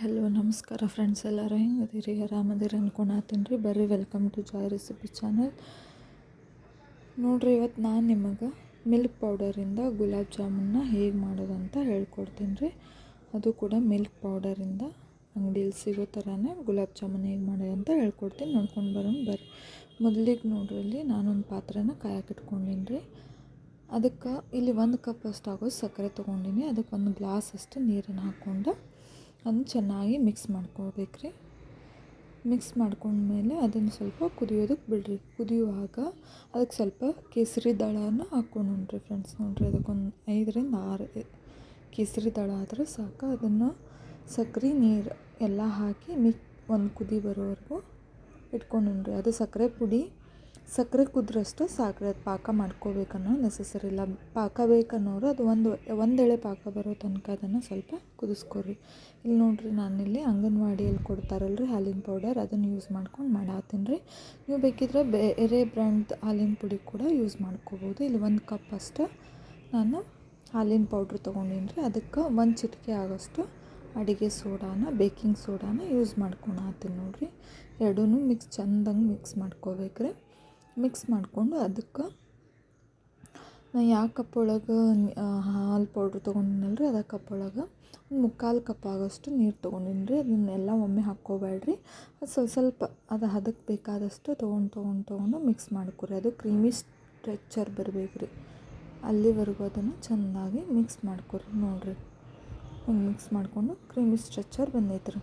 Hello, ನಮಸ್ಕಾರ friends ಎಲ್ಲರೂ. ಹೆಂಗದಿರಿ ಆರಾಮದಿರಿ ಅನ್ಕೊಳತ್ತೀನಿ ರೀ. ಬರ್ರಿ welcome to joy recipe channel ನೋಡಿರಿ ಇವತ್ತು ನಾನು ನಿಮಗೆ ಮಿಲ್ಕ್ ಪೌಡರಿಂದ ಗುಲಾಬ್ ಜಾಮೂನ್ನ ಹೇಗೆ ಮಾಡೋದಂತ ಹೇಳ್ಕೊಡ್ತೀನಿ ರೀ. ಅದು ಕೂಡ ಮಿಲ್ಕ್ ಪೌಡರಿಂದ ಅಂಗಡಿಯಲ್ಲಿ ಸಿಗೋ ಥರನೇ ಗುಲಾಬ್ ಜಾಮೂನ್ ಹೇಗೆ ಮಾಡೋದು ಅಂತ ಹೇಳ್ಕೊಡ್ತೀನಿ. ನೋಡ್ಕೊಂಡು ಬರೋಣ, ಬರ್ರಿ. ಮೊದಲಿಗೆ ನೋಡ್ರಲ್ಲಿ ನಾನೊಂದು ಪಾತ್ರೆನ ಕಾಯಕ್ಕೆ ರೀ. ಅದಕ್ಕೆ ಇಲ್ಲಿ ಒಂದು ಕಪ್ ಅಷ್ಟು ಆಗೋದು ಸಕ್ಕರೆ ತೊಗೊಂಡಿನಿ. ಅದಕ್ಕೆ ಒಂದು ಗ್ಲಾಸ್ ಅಷ್ಟು ನೀರನ್ನು ಹಾಕ್ಕೊಂಡು ಅದನ್ನು ಚೆನ್ನಾಗಿ ಮಿಕ್ಸ್ ಮಾಡ್ಕೋಬೇಕು ರೀ ಮಿಕ್ಸ್ ಮಾಡ್ಕೊಂಡ್ಮೇಲೆ ಅದನ್ನು ಸ್ವಲ್ಪ ಕುದಿಯೋದಕ್ಕೆ ಬಿಡ್ರಿ. ಕುದಿಯುವಾಗ ಅದಕ್ಕೆ ಸ್ವಲ್ಪ ಕೇಸರಿ ದಳನ ಹಾಕ್ಕೊಂಡ್ರಿ ಫ್ರೆಂಡ್ಸ್ ನೋಡಿರಿ. ಅದಕ್ಕೊಂದು ಐದರಿಂದ ಆರು ಕೇಸರಿ ದಳ ಆದರೆ ಸಾಕು. ಅದನ್ನು ಸಕ್ಕರೆ ನೀರು ಎಲ್ಲ ಹಾಕಿ ಮಿಕ್ ಒಂದು ಕುದಿ ಬರೋವರೆಗೂ ಇಟ್ಕೊಂಡ್ರಿ ಅದು ಸಕ್ಕರೆ ಪುಡಿ ಸಕ್ಕರೆ ಕುದ್ರಷ್ಟು ಸಾಕ್ರೆ ಅದು ಪಾಕ ಮಾಡ್ಕೋಬೇಕನ್ನೋ ನೆಸಸರಿ ಇಲ್ಲ. ಪಾಕ ಬೇಕನ್ನೋರು ಅದು ಒಂದು, ಒಂದೆಳೆ ಪಾಕ ಬರೋ ತನಕ ಅದನ್ನು ಸ್ವಲ್ಪ ಕುದಿಸ್ಕೊರಿ ಇಲ್ಲಿ ನೋಡಿರಿ ನಾನಿಲ್ಲಿ ಅಂಗನವಾಡಿಯಲ್ಲಿ ಕೊಡ್ತಾರಲ್ರಿ ಹಾಲಿನ ಪೌಡರ್ ಅದನ್ನು ಯೂಸ್ ಮಾಡ್ಕೊಂಡು ಮಾಡಾತೀನಿ ರೀ ನೀವು ಬೇಕಿದ್ರೆ ಬೇರೆ ಬ್ರ್ಯಾಂಡ್ ಹಾಲಿನ ಪುಡಿ ಕೂಡ ಯೂಸ್ ಮಾಡ್ಕೋಬೋದು. ಇಲ್ಲಿ ಒಂದು ಕಪ್ ಅಷ್ಟು ನಾನು ಹಾಲಿನ ಪೌಡ್ರ್ ತೊಗೊಂಡೀನಿ ರೀ ಅದಕ್ಕೆ ಒಂದು ಚಿಟಿಕೆ ಆಗೋಷ್ಟು ಅಡುಗೆ ಸೋಡಾನ ಬೇಕಿಂಗ್ ಸೋಡಾನ ಯೂಸ್ ಮಾಡ್ಕೊಳತ್ತೀನಿ ನೋಡಿರಿ. ಎರಡೂ ಮಿಕ್ಸ್ ಚೆಂದಂಗೆ ಮಿಕ್ಸ್ ಮಾಡ್ಕೋಬೇಕ್ರಿ. ಮಿಕ್ಸ್ ಮಾಡಿಕೊಂಡು ಅದಕ್ಕೆ ನಾ ಯಾವ ಕಪ್ ಒಳಗೆ ಹಾಲು ಪೌಡ್ರ್ ತೊಗೊಂಡಿನಲ್ಲ ರೀ ಅದಕ್ಕೆ ಕಪ್ ಒಳಗೆ ಒಂದು ಮುಕ್ಕಾಲು ಕಪ್ ಆಗೋಷ್ಟು ನೀರು ತೊಗೊಂಡಿನಿ ರೀ ಅದನ್ನೆಲ್ಲ ಒಮ್ಮೆ ಹಾಕ್ಕೋಬೇಡ್ರಿ. ಅದು ಸ್ವಲ್ಪ ಸ್ವಲ್ಪ ಅದು ಹದಕ್ಕೆ ಬೇಕಾದಷ್ಟು ತೊಗೊಂಡು ತೊಗೊಂಡು ತೊಗೊಂಡು ಮಿಕ್ಸ್ ಮಾಡ್ಕೊರಿ. ಅದು ಕ್ರೀಮಿ ಸ್ಟ್ರೆಚ್ಚರ್ ಬರಬೇಕು ರೀ ಅಲ್ಲಿವರೆಗೂ ಅದನ್ನು ಚೆಂದಾಗಿ ಮಿಕ್ಸ್ ಮಾಡ್ಕೊರಿ ನೋಡಿರಿ. ಹಿಂಗೆ ಮಿಕ್ಸ್ ಮಾಡಿಕೊಂಡು ಕ್ರೀಮಿ ಸ್ಟ್ರೆಚ್ಚರ್ ಬಂದೈತೆ ರೀ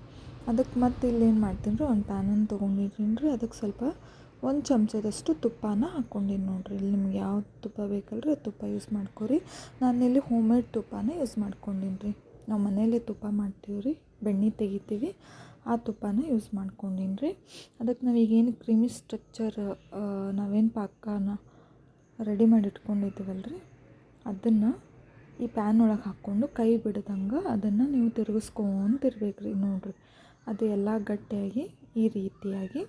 ಅದಕ್ಕೆ ಮತ್ತೆ ಇಲ್ಲೇನು ಮಾಡ್ತೀನಿ ರೀ ಒಂದು ಪ್ಯಾನನ್ನು ತೊಗೊಂಡಿದ್ದೀನಿ ರೀ ಅದಕ್ಕೆ ಸ್ವಲ್ಪ ಒಂದು ಚಮಚದಷ್ಟು ತುಪ್ಪನ ಹಾಕ್ಕೊಂಡಿನಿ ನೋಡಿರಿ. ಇಲ್ಲಿ ನಿಮ್ಗೆ ಯಾವ ತುಪ್ಪ ಬೇಕಲ್ರಿ ತುಪ್ಪ ಯೂಸ್ ಮಾಡ್ಕೊರಿ. ಹೋಮ್ ಮೇಡ್ ತುಪ್ಪನ ಯೂಸ್ ಮಾಡ್ಕೊಂಡಿನಿ ರೀ. ನಾವು ಮನೆಯಲ್ಲೇ ತುಪ್ಪ ಮಾಡ್ತೀವಿ ರೀ. ಬೆಣ್ಣೆ ತೆಗಿತೀವಿ. ಆ ತುಪ್ಪನ ಯೂಸ್ ಮಾಡ್ಕೊಂಡಿನಿ ರೀ. ಅದಕ್ಕೆ ನಾವು ಈಗೇನು ಕ್ರೀಮಿ ಸ್ಟ್ರಕ್ಚರ್ ನಾವೇನು ಪಾಕನ ರೆಡಿ ಮಾಡಿ ಇಟ್ಕೊಂಡಿದ್ದೀವಲ್ಲ ರೀ ಅದನ್ನು ಈ ಪ್ಯಾನ್ ಒಳಗೆ ಹಾಕ್ಕೊಂಡು ಕೈ ಬಿಡ್ದಂಗೆ ಅದನ್ನು ನೀವು ತಿರುಗಿಸ್ಕೊಂತಿರ್ಬೇಕು ರೀ ನೋಡಿರಿ. ಅದು ಎಲ್ಲ ಗಟ್ಟಿಯಾಗಿ ಈ ರೀತಿಯಾಗಿ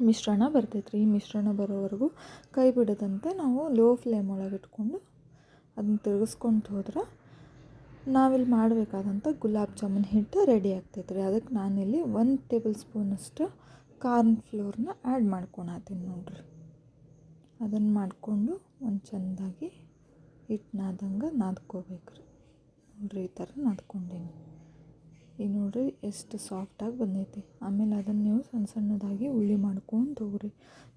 ಮಿಶ್ರಣ ಬರ್ತೈತೆ ರೀ ಈ ಮಿಶ್ರಣ ಬರೋವರೆಗೂ ಕೈ ಬಿಡದಂತೆ ನಾವು ಲೋ ಫ್ಲೇಮ್ ಒಳಗೆ ಇಟ್ಕೊಂಡು ಅದನ್ನ ತಿರುಗಿಸ್ಕೊಂಡು ಹೋದ್ರೆ ನಾವಿಲ್ಲಿ ಮಾಡಬೇಕಾದಂಥ ಗುಲಾಬ್ ಜಾಮೂನ್ ಹಿಟ್ಟು ರೆಡಿ ಆಗ್ತೈತೆ ರೀ ಅದಕ್ಕೆ ನಾನಿಲ್ಲಿ ಒಂದು ಟೇಬಲ್ ಸ್ಪೂನಷ್ಟು ಕಾರ್ನ್ ಫ್ಲೋರ್ನ ಆ್ಯಡ್ ಮಾಡ್ಕೊಳತ್ತೀನಿ ನೋಡಿರಿ. ಅದನ್ನು ಮಾಡಿಕೊಂಡು ಒಂದು ಚೆಂದಾಗಿ ಹಿಟ್ಟು ನಾದಂಗೆ ನಾದ್ಕೋಬೇಕು ರೀ ನೋಡಿರಿ ಈ ಥರ ನಾದ್ಕೊಂಡೀನಿ. ಈಗ ನೋಡಿರಿ ಎಷ್ಟು ಸಾಫ್ಟಾಗಿ ಬಂದೈತಿ. ಆಮೇಲೆ ಅದನ್ನು ನೀವು ಸಣ್ಣ ಸಣ್ಣದಾಗಿ ಉಳ್ಳಿ ಮಾಡ್ಕೊಂಡು ಹೋಗ್ರಿ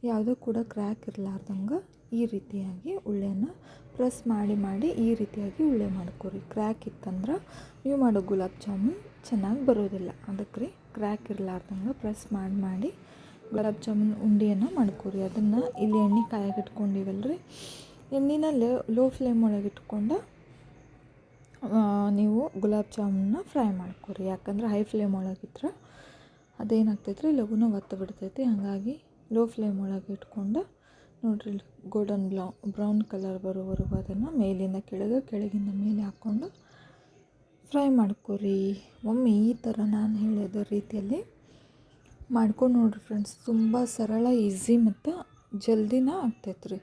ಯಾವುದೂ ಕೂಡ ಕ್ರ್ಯಾಕ್ ಇರಲಾರ್ದಂಗೆ ಈ ರೀತಿಯಾಗಿ ಉಳ್ಳೆಯನ್ನು ಪ್ರೆಸ್ ಮಾಡಿ ಮಾಡಿ ಈ ರೀತಿಯಾಗಿ ಉಳ್ಳೆ ಮಾಡ್ಕೊರಿ. ಕ್ರ್ಯಾಕ್ ಇತ್ತಂದ್ರೆ ನೀವು ಮಾಡೋ ಗುಲಾಬ್ ಜಾಮೂನ್ ಚೆನ್ನಾಗಿ ಬರೋದಿಲ್ಲ. ಅದಕ್ಕೆ ರೀ ಕ್ರ್ಯಾಕ್ ಇರಲಾರ್ದಂಗೆ ಪ್ರೆಸ್ ಮಾಡಿ ಮಾಡಿ ಗುಲಾಬ್ ಜಾಮೂನ್ ಉಂಡೆಯನ್ನು ಮಾಡ್ಕೊರಿ. ಅದನ್ನು ಇಲ್ಲಿ ಎಣ್ಣೆ ಕಾಯಾಗಿ ಇಟ್ಕೊಂಡಿವಲ್ಲ ರೀ ಎಣ್ಣೆನ ಲೋ ಫ್ಲೇಮ್ ಒಳಗೆ ಇಟ್ಕೊಂಡು ನೀವು ಗುಲಾಬ್ ಜಾಮೂನ್ನ ಫ್ರೈ ಮಾಡ್ಕೊರಿ. ಯಾಕಂದ್ರೆ ಹೈ ಫ್ಲೇಮ್ ಒಳಗಿದ್ರೆ ಅದೇನಾಗ್ತೈತೆ ರೀ ಲಘುನ ಒತ್ತು ಬಿಡ್ತೈತಿ. ಹಾಗಾಗಿ ಲೋ ಫ್ಲೇಮ್ ಒಳಗೆ ಇಟ್ಕೊಂಡು ನೋಡಿರಿ ಗೋಲ್ಡನ್ ಬ್ಲೌ ಬ್ರೌನ್ ಕಲರ್ ಬರೋವರೆಗೂ ಅದನ್ನು ಮೇಲಿಂದ ಕೆಳಗೆ, ಕೆಳಗಿಂದ ಮೇಲೆ ಹಾಕ್ಕೊಂಡು ಫ್ರೈ ಮಾಡ್ಕೊರಿ. ಒಮ್ಮೆ ಈ ಥರ ನಾನು ಹೇಳಿದ ರೀತಿಯಲ್ಲಿ ಮಾಡ್ಕೊಂಡು ನೋಡಿರಿ ಫ್ರೆಂಡ್ಸ್ ತುಂಬ ಸರಳ ಈಸಿ ಮತ್ತು ಜಲ್ದಿನ ಆಗ್ತೈತೆ ರೀ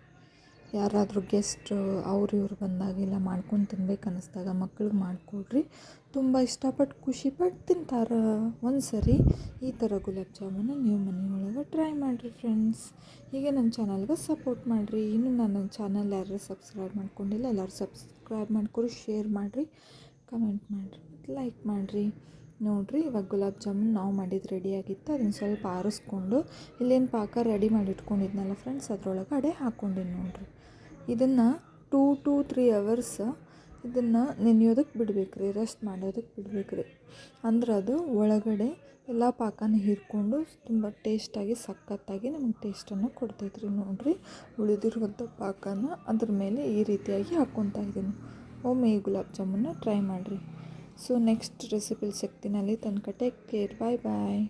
ಯಾರಾದರೂ ಗೆಸ್ಟ್ ಅವ್ರು ಇವ್ರು ಬಂದಾಗೆಲ್ಲ ಮಾಡ್ಕೊಂಡು ತಿನ್ಬೇಕು ಅನ್ನಿಸ್ದಾಗ ಮಕ್ಳಿಗೆ ಮಾಡಿಕೊಡ್ರಿ. ತುಂಬ ಇಷ್ಟಪಟ್ಟು ಖುಷಿಪಟ್ಟು ತಿಂತಾರೆ. ಒಂದು ಸರಿ ಈ ಥರ ಗುಲಾಬ್ ಜಾಮೂನ ನೀವು ಮನೆಯೊಳಗೆ ಟ್ರೈ ಮಾಡಿರಿ ಫ್ರೆಂಡ್ಸ್ ಹೀಗೆ ನನ್ನ ಚಾನಲ್ಗೆ ಸಪೋರ್ಟ್ ಮಾಡಿರಿ. ಇನ್ನು ನನ್ನ ಚಾನಲ್ ಯಾರು ಸಬ್ಸ್ಕ್ರೈಬ್ ಮಾಡ್ಕೊಂಡಿಲ್ಲ, ಎಲ್ಲರೂ ಸಬ್ಸ್ಕ್ರೈಬ್ ಮಾಡ್ಕೊರಿ ಶೇರ್ ಮಾಡಿರಿ ಕಮೆಂಟ್ ಮಾಡಿರಿ ಲೈಕ್ ಮಾಡಿರಿ. ನೋಡಿರಿ, ಇವಾಗ ಗುಲಾಬ್ ಜಾಮೂನ್ ನಾವು ಮಾಡಿದ್ದು ರೆಡಿಯಾಗಿತ್ತು ಅದನ್ನು ಸ್ವಲ್ಪ ಆರಿಸ್ಕೊಂಡು ಇಲ್ಲೇನು ಪಾಕ ರೆಡಿ ಮಾಡಿ ಇಟ್ಕೊಂಡಿದ್ನಲ್ಲ ಫ್ರೆಂಡ್ಸ್ ಅಡೆ ಹಾಕ್ಕೊಂಡಿನಿ ನೋಡಿರಿ. ಇದನ್ನು ಟೂ ಟು ತ್ರೀ ಅವರ್ಸ್ ಇದನ್ನು ನೆನೆಯೋದಕ್ಕೆ ಬಿಡ್ಬೇಕು ರೀ ರೆಸ್ಟ್ ಮಾಡೋದಕ್ಕೆ ಬಿಡ್ಬೇಕು ರೀ ಅಂದ್ರೆ ಅದು ಒಳಗಡೆ ಎಲ್ಲ ಪಾಕನ ಹೀರ್ಕೊಂಡು ತುಂಬ ಟೇಸ್ಟಾಗಿ ಸಖತ್ತಾಗಿ ನಮಗೆ ಟೇಸ್ಟನ್ನು ಕೊಡ್ತೈತೆ ರೀ ನೋಡಿರಿ. ಉಳಿದಿರುವಂಥ ಪಾಕನ ಅದ್ರ ಮೇಲೆ ಈ ರೀತಿಯಾಗಿ ಹಾಕ್ಕೊತಾ ಇದ್ದೀನಿ ಒಮ್ಮೆ ಈ ಗುಲಾಬ್ ಜಾಮೂನ್ನ ಟ್ರೈ ಮಾಡಿರಿ. ಸೊ ನೆಕ್ಸ್ಟ್ ರೆಸಿಪಿಲಿ ಸಿಗ್ತೀನಿ ಅಲ್ಲಿ ತನಕ ಟೇಕ್ ಕೇರ್ ಬಾಯ್ ಬಾಯ್